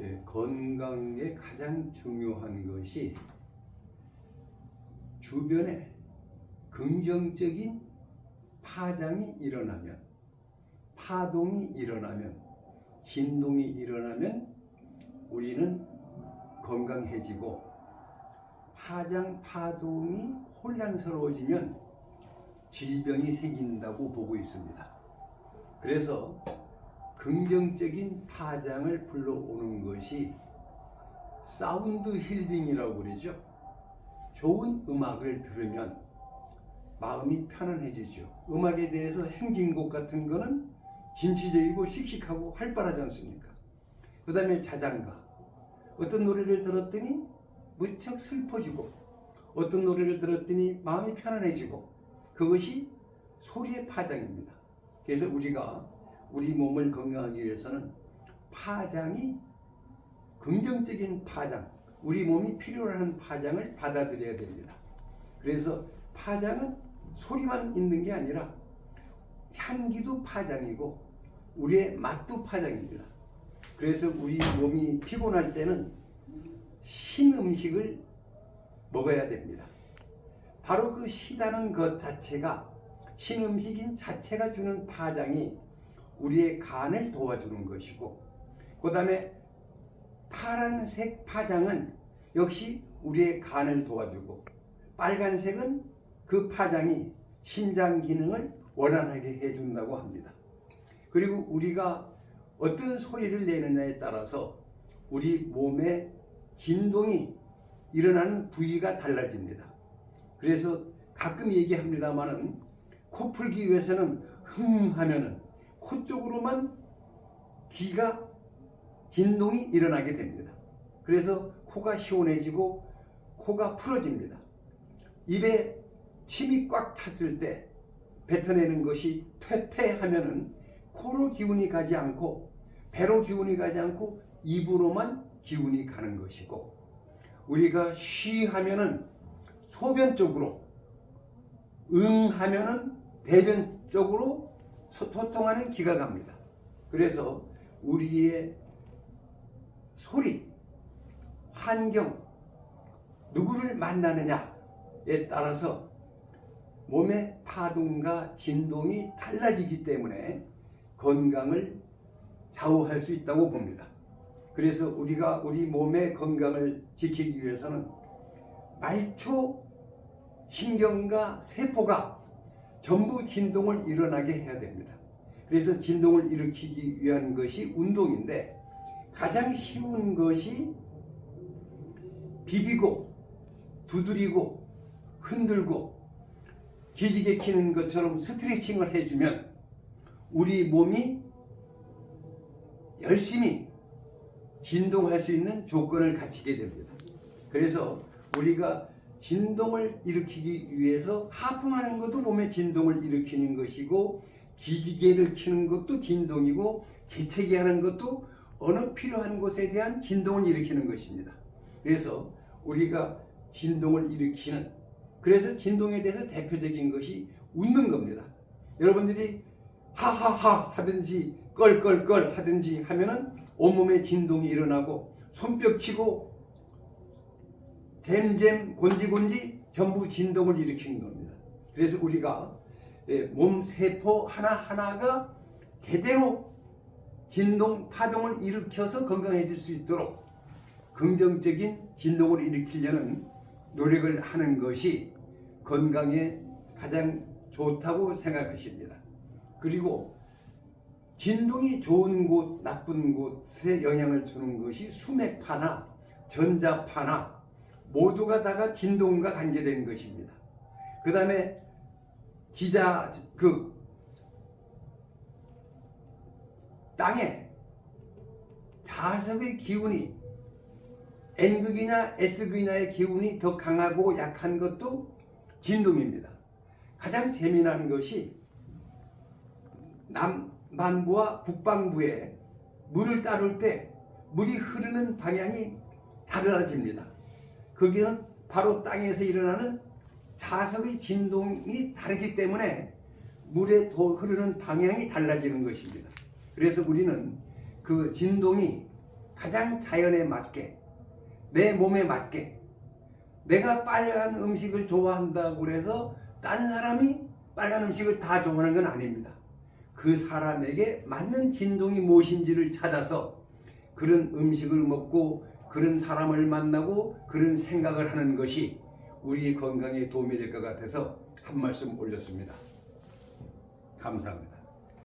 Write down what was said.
예, 건강에 가장 중요한 것이 주변에 긍정적인 파장이 일어나면 파동이 일어나면 진동이 일어나면 우리는 건강해지고 파장 파동이 혼란스러워지면 질병이 생긴다고 보고 있습니다. 그래서 긍정적인 파장을 불러오는 것이 사운드 힐링이라고 그러죠. 좋은 음악을 들으면 마음이 편안해지죠. 음악에 대해서 행진곡 같은 거는 진취적이고 씩씩하고 활발하지 않습니까? 그 다음에 자장가. 어떤 노래를 들었더니 무척 슬퍼지고 어떤 노래를 들었더니 마음이 편안해지고 그것이 소리의 파장입니다. 그래서 우리가 우리 몸을 건강하기 위해서는 파장이 긍정적인 파장, 우리 몸이 필요로 하는 파장을 받아들여야 됩니다. 그래서 파장은 소리만 있는 게 아니라 향기도 파장이고 우리의 맛도 파장입니다. 그래서 우리 몸이 피곤할 때는 신 음식을 먹어야 됩니다. 바로 그 시다는 것 자체가 신 음식인 자체가 주는 파장이 우리의 간을 도와주는 것이고 그 다음에 파란색 파장은 역시 우리의 간을 도와주고 빨간색은 그 파장이 심장 기능을 원활하게 해준다고 합니다. 그리고 우리가 어떤 소리를 내느냐에 따라서 우리 몸의 진동이 일어나는 부위가 달라집니다. 그래서 가끔 얘기합니다만은 코 풀기 위해서는 흥 하면은 코 쪽으로만 귀가 진동이 일어나게 됩니다. 그래서 코가 시원해지고 코가 풀어집니다. 입에 침이 꽉 찼을 때 뱉어내는 것이 퇴퇴 하면은 코로 기운이 가지 않고 배로 기운이 가지 않고 입으로만 기운이 가는 것이고 우리가 쉬 하면은 소변 쪽으로 응 하면은 대변 쪽으로 소통하는 기가 갑니다. 그래서 우리의 소리, 환경, 누구를 만나느냐에 따라서 몸의 파동과 진동이 달라지기 때문에 건강을 좌우할 수 있다고 봅니다. 그래서 우리가 우리 몸의 건강을 지키기 위해서는 말초 신경과 세포가 전부 진동을 일어나게 해야 됩니다. 그래서 진동을 일으키기 위한 것이 운동인데 가장 쉬운 것이 비비고 두드리고 흔들고 기지개 키는 것처럼 스트레칭을 해주면 우리 몸이 열심히 진동할 수 있는 조건을 갖추게 됩니다. 그래서 우리가 진동을 일으키기 위해서 하품하는 것도 몸에 진동을 일으키는 것이고 기지개를 키는 것도 진동이고 재채기 하는 것도 어느 필요한 곳에 대한 진동을 일으키는 것입니다. 그래서 우리가 진동을 일으키는 그래서 진동에 대해서 대표적인 것이 웃는 겁니다. 여러분들이 하하하 하든지 껄껄껄 하든지 하면은 온몸에 진동이 일어나고 손뼉 치고 잼잼 곤지곤지 전부 진동을 일으키는 겁니다. 그래서 우리가 예, 몸 세포 하나하나가 제대로 진동 파동을 일으켜서 건강해질 수 있도록 긍정적인 진동을 일으키려는 노력을 하는 것이 건강에 가장 좋다고 생각하십니다. 그리고 진동이 좋은 곳, 나쁜 곳에 영향을 주는 것이 수맥파나 전자파나 모두가 다가 진동과 관계된 것입니다. 그 다음에 지자 그 땅에 자석의 기운이 N극이나 S극이나의 기운이 더 강하고 약한 것도 진동입니다. 가장 재미난 것이 남반부와 북반부에 물을 따를 때 물이 흐르는 방향이 달라집니다. 거기는 바로 땅에서 일어나는 자석의 진동이 다르기 때문에 물의 도 흐르는 방향이 달라지는 것입니다. 그래서 우리는 그 진동이 가장 자연에 맞게 내 몸에 맞게 내가 빨간 음식을 좋아한다고 그래서 다른 사람이 빨간 음식을 다 좋아하는 건 아닙니다. 그 사람에게 맞는 진동이 무엇인지를 찾아서 그런 음식을 먹고 그런 사람을 만나고 그런 생각을 하는 것이 우리 건강에 도움이 될 것 같아서 한 말씀 올렸습니다. 감사합니다.